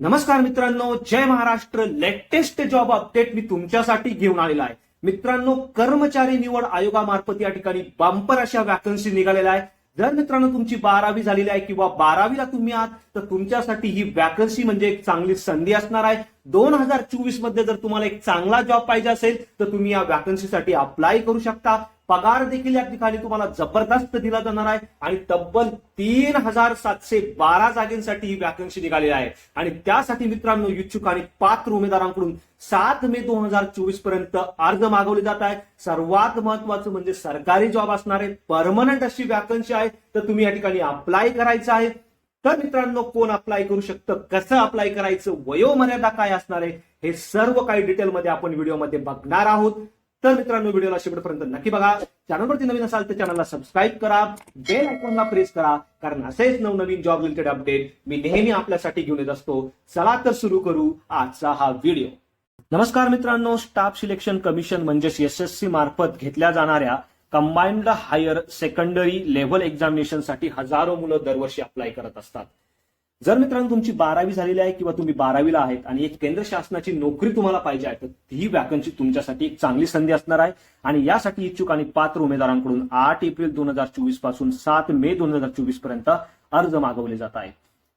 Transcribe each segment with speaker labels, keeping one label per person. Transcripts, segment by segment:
Speaker 1: नमस्कार मित्रांनो जय महाराष्ट्र. लेटेस्ट जॉब अपडेट मी तुमच्यासाठी घेऊन आलेला आहे. मित्रांनो कर्मचारी निवड आयोगामार्फत या ठिकाणी बंपर अशा वॅकन्सी निघालेल्या आहे जर मित्रांनो तुमची बारावी झालेली आहे किंवा बारावीला तुम्ही आहात तर तुमच्यासाठी ही वॅकन्सी म्हणजे एक चांगली संधी असणार आहे. दोन हजार चोवीसमध्ये जर तुम्हाला एक चांगला जॉब पाहिजे असेल तर तुम्ही या वॅकन्सीसाठी अप्लाय करू शकता. पगार देखील या ठिकाणी तुम्हाला जबरदस्त दिला जाणार आहे आणि तब्बल तीन हजार सातशे बारा जागेंसाठी ही वॅकन्सी निघालेली आहे. आणि त्यासाठी मित्रांनो इच्छुक आणि पात्र उमेदवारांकडून सात मे दोन हजार चोवीसपर्यंत अर्ज मागवले जात आहे सर्वात महत्वाचं म्हणजे सरकारी जॉब असणार आहे परमनंट अशी वॅकन्सी आहे तर तुम्ही या ठिकाणी अप्लाय करायचं आहे. तर मित्रांनो कोण अप्लाय करू शकतं कसं अप्लाय करायचं वयोमर्यादा काय असणार आहे हे सर्व काही डिटेलमध्ये आपण व्हिडिओमध्ये बघणार आहोत. तर मित्रांनो व्हिडिओला शेवटपर्यंत नक्की बघा. चॅनलवरती नवीन असाल तर चॅनलला सबस्क्राईब करा. बेल आयकॉनला प्रेस करा. कारण असेच नवनवीन जॉब रिलेटेड अपडेट मी नेहमी आपल्यासाठी घेऊन येत असतो. चला तर सुरू करू आजचा हा व्हिडिओ नमस्कार मित्रांनो स्टाफ सिलेक्शन कमिशन म्हणजेच एस एस सी मार्फत घेतल्या जाणाऱ्या कंबाईन्ड हायर सेकंडरी लेव्हल एक्झामिनेशनसाठी हजारो मुलं दरवर्षी अप्लाय करत असतात. जर मित्रांनो तुमची बारावी झालेली आहे किंवा तुम्ही बारावीला आहेत आणि एक केंद्र शासनाची नोकरी तुम्हाला पाहिजे आहे तर ही वॅकन्सी तुमच्यासाठी एक चांगली संधी असणार आहे. आणि यासाठी इच्छुक आणि पात्र उमेदवारांकडून आठ एप्रिल दोन हजार चोवीसपासून सात मे दोन हजार चोवीसपर्यंत अर्ज मागवले जात आहे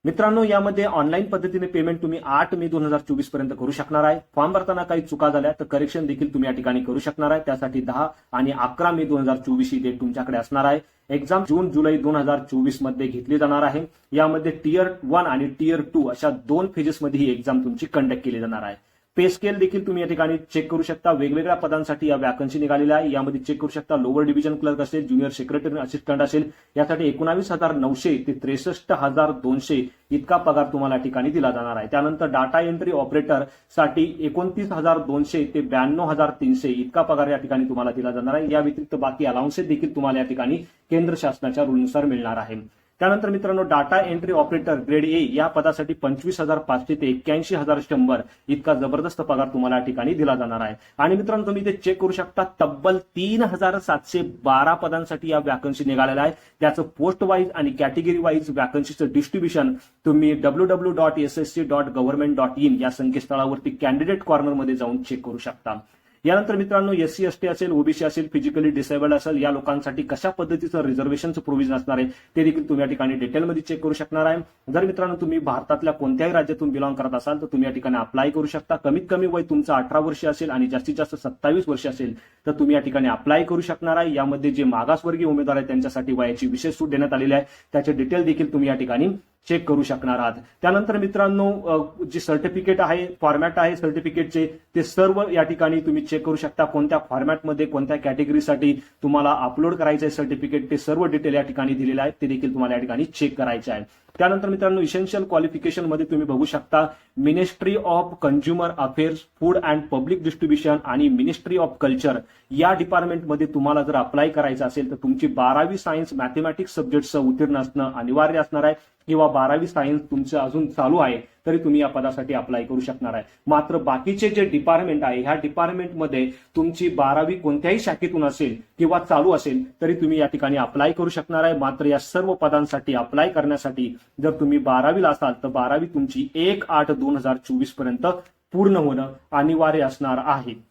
Speaker 1: मित्रांनो यामध्ये ऑनलाईन पद्धतीने पेमेंट तुम्ही आठ मे दोन हजार चोवीसपर्यंत करू शकणार आहे. फॉर्म भरताना काही चुका झाल्या तर करेक्शन देखील तुम्ही या ठिकाणी करू शकणार आहे. त्यासाठी दहा आणि अकरा मे दोन हजार चोवीस ही डेट तुमच्याकडे असणार आहे. एक्झाम जून जुलै दोन हजार चोवीसमध्ये घेतली जाणार आहे. यामध्ये टियर वन आणि टियर टू अशा दोन फेजेसमध्ये ही एक्झाम तुमची कंडक्ट केली जाणार आहे. पे स्केल देखील तुम्ही या ठिकाणी चेक करू शकता. वेगवेगळ्या पदांसाठी या वॅकन्सी निघालेल्या आहे. यामध्ये चेक करू शकता. लोअर डिव्हिजन क्लर्क असेल ज्युनियर सेक्रेटरी असिस्टंट असेल. यासाठी एकोणावीस हजार नऊशे ते त्रेसष्ट हजार दोनशे इतका पगार तुम्हाला या ठिकाणी दिला जाणार आहे. त्यानंतर डाटा एंट्री ऑपरेटरसाठी एकोणतीस हजार दोनशे ते ब्याण्णव हजार तीनशे इतका पगार या ठिकाणी तुम्हाला दिला जाणार आहे. या व्यतिरिक्त बाकी अलाउन्सेस देखील तुम्हाला या ठिकाणी केंद्र शासनाच्या रूलनुसार मिळणार आहे. त्यानंतर मित्रांनो data entry operator grade A या पदासाठी पंचवीस हजार पाचशे ते एक्क्याऐंशी हजार शंभर इतका जबरदस्त पगार तुम्हाला या ठिकाणी दिला जाणार आहे. आणि मित्रांनो तुम्ही ते चेक करू शकता तब्बल तीन हजार सातशे बारा पदांसाठी या वॅकन्सी निघालेल्या आहे. त्याचं पोस्ट वाईज आणि कॅटेगरी वाईज वॅकन्सीचं डिस्ट्रीब्युशन तुम्ही W W dot S S C dot government dot in या संकेतस्थळावरती कॅन्डिडेट कॉर्नरमध्ये जाऊन चेक करू शकता. यानंतर मित्रांनो एस सी एसटी असेल ओबीसी असेल फिजिकली डिसेबल्ड असेल या लोकांसाठी कशा पद्धतीचं रिझर्वेशनचं प्रोव्हिजन असणार आहे ते देखील तुम्ही या ठिकाणी डिटेलमध्ये चेक करू शकणार आहे. जर मित्रांनो तुम्ही भारतातल्या कोणत्याही राज्यातून बिलॉंग करत असाल तर तुम्ही या ठिकाणी अप्लाय करू शकता. कमीत कमी वय तुमचं अठरा वर्ष असेल आणि जास्तीत जास्त सत्तावीस वर्ष असेल तर तुम्ही या ठिकाणी अप्लाय करू शकणार आहे. यामध्ये जे मागासवर्गीय उमेदवार आहेत त्यांच्यासाठी वयाची विशेष सूट देण्यात आलेली आहे. त्याचे डिटेल देखील तुम्ही या ठिकाणी चेक करू शकणार आहात. त्यानंतर मित्रांनो जे सर्टिफिकेट आहे फॉर्मॅट आहे सर्टिफिकेटचे ते सर्व या ठिकाणी तुम्ही चेक करू शकता. कोणत्या फॉर्मॅटमध्ये कोणत्या कॅटेगरीसाठी तुम्हाला अपलोड करायचं आहे सर्टिफिकेट ते सर्व डिटेल या ठिकाणी दिलेले आहेत. ते देखील तुम्हाला या ठिकाणी चेक करायचे आहे त्यानंतर मित्रांनो इसेन्शियल क्वालिफिकेशनमध्ये तुम्ही बघू शकता ministry of consumer affairs food and public distribution आणि मिनिस्ट्री ऑफ कल्चर या डिपार्टमेंटमध्ये तुम्हाला जर अप्लाय करायचं असेल तर तुमची बारावी सायन्स मॅथमॅटिक्स सब्जेक्टचं उत्तीर्ण असणं अनिवार्य असणार आहे. किंवा बारावी सायन्स तुमचं अजून चालू आहे तरी तुम्ही या पदासाठी अप्लाय करू शकणार आहे. मात्र बाकीचे जे डिपार्टमेंट आहे ह्या डिपार्टमेंटमध्ये तुमची बारावी कोणत्याही शाखेतून असेल किंवा चालू असेल तरी तुम्ही या ठिकाणी अप्लाय करू शकणार आहे. मात्र या सर्व पदांसाठी अप्लाय करण्यासाठी जर तुम्ही बारावीला असाल तर बारावी तुमची एक आठ दोन हजार चोवीसपर्यंत पूर्ण होणं अनिवार्य असणार आहे.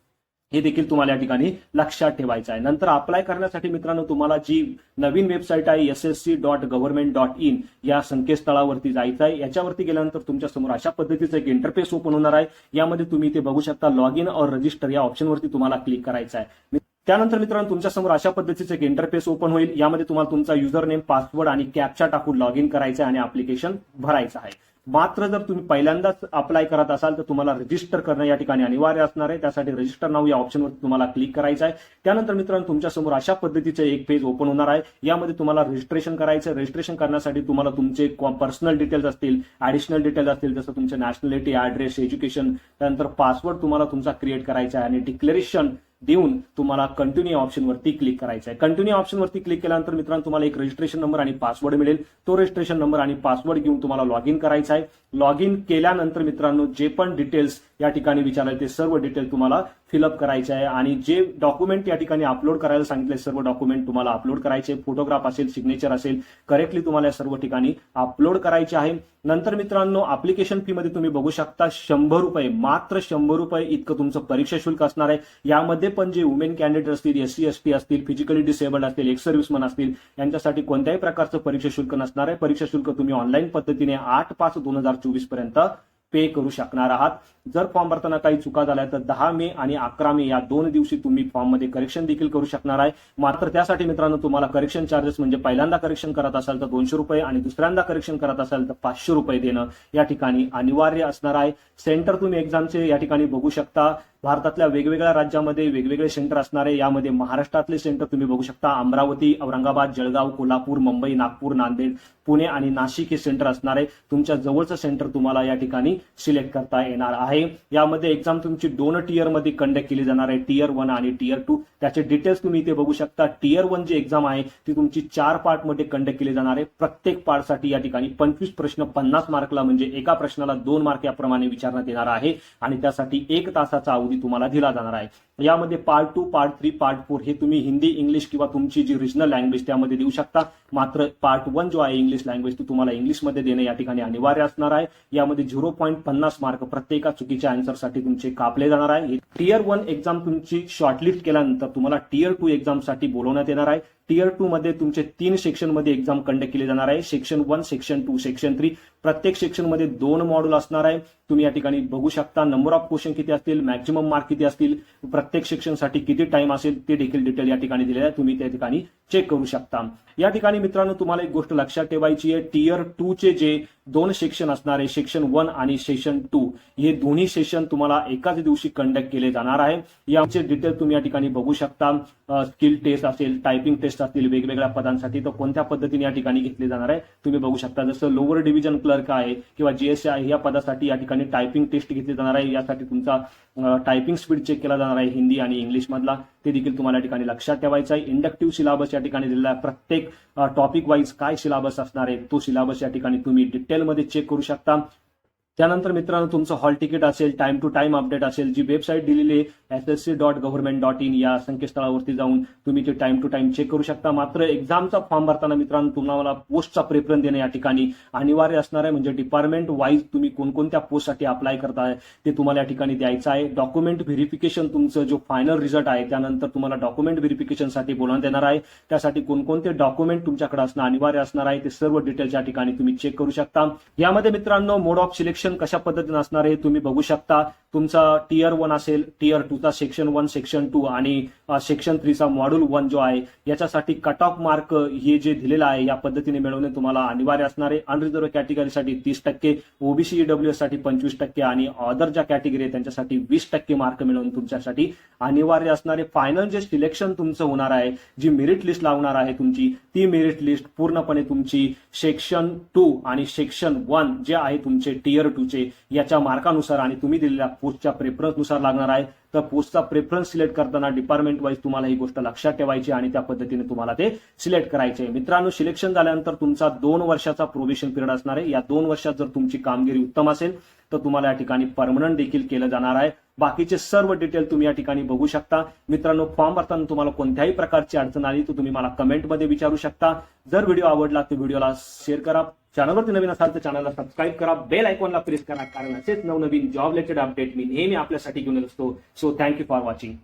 Speaker 1: हे देखील तुम्हाला या ठिकाणी लक्षात ठेवायचं आहे. नंतर अप्लाय करण्यासाठी मित्रांनो तुम्हाला जी नवीन वेबसाईट आहे S S C dot government dot in या संकेतस्थळावरती जायचं आहे. याच्यावरती गेल्यानंतर तुमच्यासमोर अशा पद्धतीचं एक इंटरफेस ओपन होणार आहे. यामध्ये तुम्ही ते बघू शकता लॉग इन और रजिस्टर या ऑप्शनवरती तुम्हाला क्लिक करायचं आहे. त्यानंतर मित्रांनो तुमच्यासमोर अशा पद्धतीचं एक इंटरफेस ओपन होईल. यामध्ये तुम्हाला तुमचा युजर नेम पासवर्ड आणि कॅपचा टाकून लॉग इन करायचं आहे आणि अप्लिकेशन भरायचं आहे. मात्र जर तुम्ही पहिल्यांदाच अप्लाय करत असाल तर तुम्हाला रजिस्टर करणं या ठिकाणी अनिवार्य असणार आहे. त्यासाठी रजिस्टर नाव या ऑप्शनवर तुम्हाला क्लिक करायचं आहे. त्यानंतर मित्रांनो तुमच्यासमोर अशा पद्धतीचं एक पेज ओपन होणार आहे. यामध्ये तुम्हाला रजिस्ट्रेशन करायचं रजिस्ट्रेशन करण्यासाठी तुम्हाला तुमचे पर्सनल डिटेल्स असतील ऍडिशनल डिटेल्स असतील जसं तुमचे नॅशनॅलिटी ऍड्रेस एज्युकेशन त्यानंतर पासवर्ड तुम्हाला तुमचा क्रिएट करायचा आहे. आणि डिक्लेरेशन देऊन तुम्हाला कंटिन्यू ऑप्शनवरती क्लिक करायचं आहे कंटिन्यू ऑप्शनवरती क्लिक केल्यानंतर मित्रांनो तुम्हाला एक रजिस्ट्रेशन नंबर आणि पासवर्ड मिळेल. तो रजिस्ट्रेशन नंबर आणि पासवर्ड घेऊन तुम्हाला लॉग इन करायचा आहे लॉग इन केल्यानंतर मित्रांनो जे पण डिटेल्स या ठिकाणी विचारायचे ते सर्व डिटेल तुम्हाला फिलअप करायचे आहे. आणि जे डॉक्युमेंट या ठिकाणी अपलोड करायला सांगितले सर्व डॉक्युमेंट तुम्हाला अपलोड करायचे फोटोग्राफ असेल सिग्नेचर असेल करेक्टली तुम्हाला या सर्व ठिकाणी अपलोड करायचे आहे. नंतर मित्रांनो अप्लिकेशन फी मध्ये तुम्ही बघू शकता शंभर रुपये मात्र शंभर रुपये इतकं तुमचं परीक्षा शुल्क असणार आहे. यामध्ये पण जे वुमेन कॅन्डिडेट असतील एस सी एस टी असतील फिजिकली डिसेबल्ड असतील एक्स सर्व्हिसमन असतील यांच्यासाठी कोणत्याही प्रकारचं परीक्षा शुल्क नसणार आहे. परीक्षा शुल्क तुम्ही ऑनलाईन पद्धतीने आठ पाच दोन हजार चोवीसपर्यंत पे करू शकणार आहात. जर फॉर्म भरताना काही चुका झाल्या तर दहा मे आणि अकरा मे या दोन दिवशी तुम्ही फॉर्ममध्ये करेक्शन देखील करू शकणार आहे. मात्र त्यासाठी मित्रांनो तुम्हाला करेक्शन चार्जेस म्हणजे पहिल्यांदा करेक्शन करत असाल तर दोनशे रुपये आणि दुसऱ्यांदा करेक्शन करत असाल तर पाचशे रुपये देणं या ठिकाणी अनिवार्य असणार आहे. सेंटर तुम्ही एक्झामचे या ठिकाणी बघू शकता. भारतातल्या वेगवेगळ्या राज्यामध्ये वेगवेगळे सेंटर असणार आहे. यामध्ये महाराष्ट्रातले सेंटर तुम्ही बघू शकता. अमरावती औरंगाबाद जळगाव कोल्हापूर मुंबई नागपूर नांदेड पुणे आणि नाशिक हे सेंटर असणार आहे. तुमच्या जवळचं सेंटर तुम्हाला या ठिकाणी सिलेक्ट करता येणार आहे. यामध्ये एक्झाम तुमची दोन टियरमध्ये कंडक्ट केली जाणार आहे. टियर वन आणि टियर टू त्याचे डिटेल्स तुम्ही इथे बघू शकता. टियर वन जी एक्झाम आहे ती तुमची चार पार्टमध्ये कंडक्ट केली जाणार आहे. प्रत्येक पार्टसाठी या ठिकाणी पंचवीस प्रश्न पन्नास मार्कला म्हणजे एका प्रश्नाला दोन मार्क याप्रमाणे विचारण्यात येणार आहे. आणि त्यासाठी एक तासाचा अवधी तुम्हाला दिला जाणार आहे. यामध्ये part two part three part four हे तुम्ही हिंदी इंग्लिश किंवा तुमची जी रिजनल लँग्वेज त्यामध्ये देऊ शकता. मात्र पार्ट वन जो आहे इंग्लिश लँग्वेज तो तुम्हाला इंग्लिशमध्ये देणे या ठिकाणी अनिवार्य असणार आहे. यामध्ये झिरो पॉईंट पन्नास मार्क प्रत्येका चुकीच्या आन्सरसाठी तुमचे कापले जाणार आहे. टियर वन एक्झाम तुमची शॉर्टलिस्ट केल्यानंतर तुम्हाला टियर टू एक्झामसाठी बोलवण्यात येणार आहे. टियर टू मध्ये तुमचे तीन सेक्शनमध्ये एक्झाम कंडक्ट केले जाणार आहे. Section one section two section three प्रत्येक सेक्शनमध्ये दोन मॉड्यूल असणार आहे. तुम्ही या ठिकाणी बघू शकता नंबर ऑफ क्वेश्चन किती असतील मॅक्झिमम मार्क किती असतील प्रत्येक सेक्शनसाठी किती टाइम असेल ते देखील डिटेल या ठिकाणी दिलेलं आहे. तुम्ही त्या ठिकाणी चेक करू शकता. या ठिकाणी मित्रांनो तुम्हाला एक गोष्ट लक्षात ठेवायची आहे. टीयर टू चे जे दोन सेक्शन असणार आहे सेक्शन वन आणि सेक्शन टू हे दोन्ही सेशन तुम्हाला एकाच दिवशी कंडक्ट केले जाणार आहे. याचे डिटेल तुम्ही या ठिकाणी बघू शकता. स्किल टेस्ट असेल टायपिंग टेस्ट असतील वेगवेगळ्या पदांसाठी तर कोणत्या पद्धतीने या ठिकाणी घेतले जाणार आहे तुम्ही बघू शकता. जसं लोअर डिव्हिजन क्लर्क आहे किंवा जीएसए आहे या पदासाठी या ठिकाणी टायपिंग टेस्ट घेतली जाणार आहे. यासाठी तुमचा टायपिंग स्पीड चेक केला जाणार आहे हिंदी आणि इंग्लिश मधला ते देखील तुम्हाला या ठिकाणी लक्षात ठेवायचं आहे. इंडक्टिव्ह सिलेबस या ठिकाणी दिलेला आहे. प्रत्येक टॉपिक वाईज काय सिलेबस असणार आहे तो सिलेबस या ठिकाणी तुम्ही डिटेलमध्ये चेक करू शकता. त्यानंतर मित्रांनो तुमचं हॉल तिकीट असेल टाइम टू टाइम अपडेट असेल जी वेबसाईट दिलेली आहे S S C dot government dot in या संकेतस्थळावरती जाऊन तुम्ही ते टाइम टू टाइम चेक करू शकता. मात्र एक्झामचा फॉर्म भरताना मित्रांनो तुम्हाला पोस्टचा प्रेफरन्स देणं या ठिकाणी अनिवार्य असणार आहे. म्हणजे डिपार्टमेंट वाईज तुम्ही कोणकोणत्या पोस्टसाठी अप्लाय करताय ते तुम्हाला या ठिकाणी द्यायचं आहे. डॉक्युमेंट व्हेरिफिकेशन तुमचं जो फायनल रिझल्ट आहे त्यानंतर तुम्हाला डॉक्युमेंट व्हेरिफिकेशनसाठी बोलवण्यात येणार आहे. त्यासाठी कोणकोणते डॉक्युमेंट तुमच्याकडे असणं अनिवार्य असणार आहे ते सर्व डिटेल्स या ठिकाणी तुम्ही चेक करू शकता. यामध्ये मित्रांनो मोड ऑफ सिलेक्शन कशा पद्धतीने असणार आहे तुम्ही बघू शकता. तुमचा टीयर वन असेल टीयर टूचा सेक्शन वन सेक्शन टू आणि सेक्शन थ्रीचा मॉड्यूल वन जो आहे याच्यासाठी कट ऑफ मार्क हे जे दिलेलं आहे या पद्धतीने मिळवणे तुम्हाला अनिवार्य असणार आहे. अनरिझर्व कॅटेगरीसाठी तीस टक्के ओबीसी डब्ल्यू साठी पंचवीस टक्के आणि अदर ज्या कॅटेगरी आहे त्यांच्यासाठी वीस टक्के मार्क मिळवून तुमच्यासाठी अनिवार्य असणारे फायनल जे सिलेक्शन तुमचं होणार आहे जी मेरिट लिस्ट लावणार आहे तुमची ती मेरिट लिस्ट पूर्णपणे तुमची सेक्शन टू आणि सेक्शन वन जे आहे तुमचे टीयर टूचे याच्या मार्कानुसार आणि तुम्ही दिलेल्या पोस्टच्या प्रेफरन्सनुसार लागणार आहे. तर पोस्टचा प्रेफरन्स सिलेक्ट करताना डिपार्टमेंट वाईज तुम्हाला ही गोष्ट लक्षात ठेवायची आणि त्या पद्धतीने तुम्हाला ते सिलेक्ट करायचे मित्रांनो सिलेक्शन झाल्यानंतर तुमचा दोन वर्षाचा प्रोबेशन पिरियड असणार आहे. या दोन वर्षात जर तुमची कामगिरी उत्तम असेल तर तुम्हाला या ठिकाणी परमनंट देखील केलं जाणार आहे. बाकीचे सर्व डिटेल तुम्ही या ठिकाणी बघू शकता. मित्रांनो फॉर्म भरताना तुम्हाला कोणत्याही प्रकारची अडचण आली तर तुम्ही मला कमेंटमध्ये विचारू शकता. जर व्हिडिओ आवडला तर व्हिडिओला शेअर करा. चॅनलवरती नवीन असाल तर चॅनलला सबस्क्राईब करा. बेल आयकॉनला प्रेस करा. कारण असेच नवनवीन जॉब रिलेटेड अपडेट मी नेहमी आपल्यासाठी घेऊन येत असतो. So thank you for watching